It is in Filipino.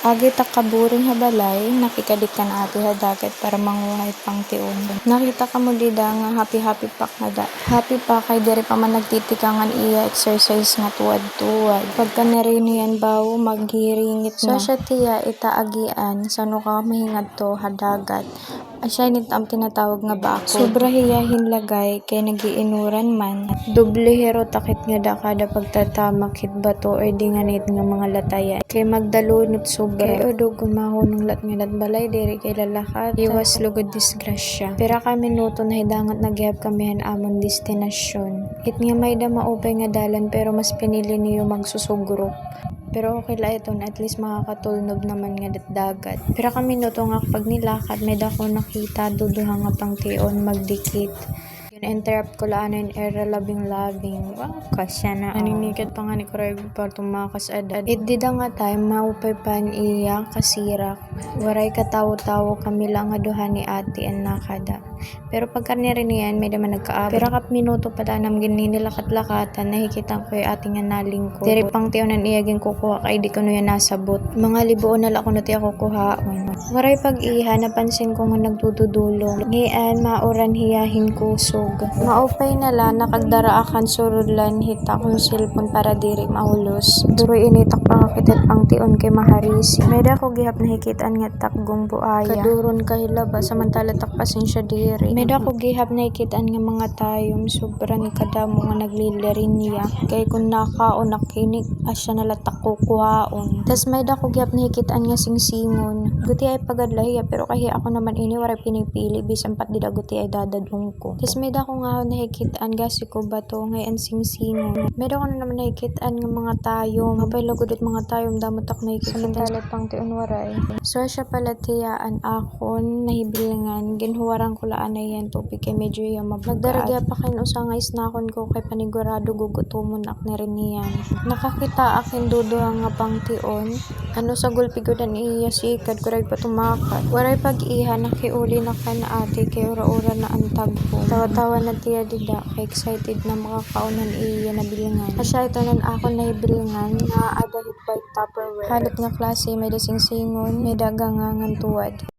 Agi takaburing habalay, nakikadik ka na ati hadagat para manguhay pang tiun. Nakita ka mo dida nga happy-happy pa kada. Happy pa kay diri pa man nagtitikangan iya exercise nga tuwad-tuwad. Pagka narinian bawo maghiringit na. So siya tiya itaagian sa no ka mahingad to hadagat. Asya ni ang tinatawag nga bako. Sobra hiyahin lagay kay nagiinuran man. Doble hero takit nga da kada pagtatamak hit bato or di nga nit nga mga latayan. Kay magdalunot sobra. Kay odog kumahon ng lat nga balay diri kay lalakat. Iwas lugod disgrasya. Pira ka minuto na hidangat nagyab kamihan amon destinasyon. It nga may da maupay nga dalan pero mas pinili niyo magsusugro. Pero okay la ito at least makakatulnog naman nga dagat. Pero kami no to nga pag nilakad may dako nakita duduha nga pang tion magdikit. Interrupt ko laan in era labing labing. Wow, kasya na. Aninikat pa nga ni Kuray para tumakas adad. It dida nga time maupay pan iya kasirak. Waray katawo-tawo kami lang nga duha ni ate ang nakada. Pero pagka nirinian, may naman nagkaabot. Pero kap minuto pala nam gininilakat-lakatan, nahikitan ko yung ating nga nalingko. Diri pang tiyonan iyaging kukuha kay di ko yan nasabot. Mga libuon na lang ako na tiya kukuha. Waray pag iha, napansin ko nga nagdududulong. Ngayon, mauran hiyahin kusog. Maupay na lang, nakagdara akan surudlan, hita kong cellphone para diri mahulos. Duroy initak pa kakitit pang tion kay maharisi. May da ko gihap nahikitan nga takgong buaya. Kaduron kahilaba, samantala takpasin siya diri. May da ko gihap nahikitan nga mga tayom, sobra ni kadamo nga naglilirin niya. Kay kung nakao nakinig, asya nalatak kukuhaon. Tas may da ko gihap nahikitan nga singsingon. Guti ay pagadlahiya, pero kahi ako naman ini waray pinipili, bisan pat dida guti ay dadadong ko. Tas may da ko nga nahikitan gasi ko ba to, ngayon singsingon. Da ko na naman nahikitan nga mga tayom. Mabay lagod at mga tayom, damot ako nahikitan. Samantala pang tiun waray. So siya pala tiyaan akon, nahibilangan, ginhuwaran ko laan na yan tubig kay medyo yung mabagaat. Nagdaragya pa kayo usang is nakon ko kay panigurado gugutumon ak na rin niyan. Nakakita akin dudo nga pang tion. Ano sa gulpigodan iya sikad kuray pa tumakat. Waray pag iha nakiuli na ka na ate kay ura-ura na antag ko. Tawa-tawa na tiya dida kay excited na makakaunan iya na bilangan. Asya ito nan ako na bilangan na adahit white tupperware. Halit nga klase may dasing singon, may dagangangan tuwad.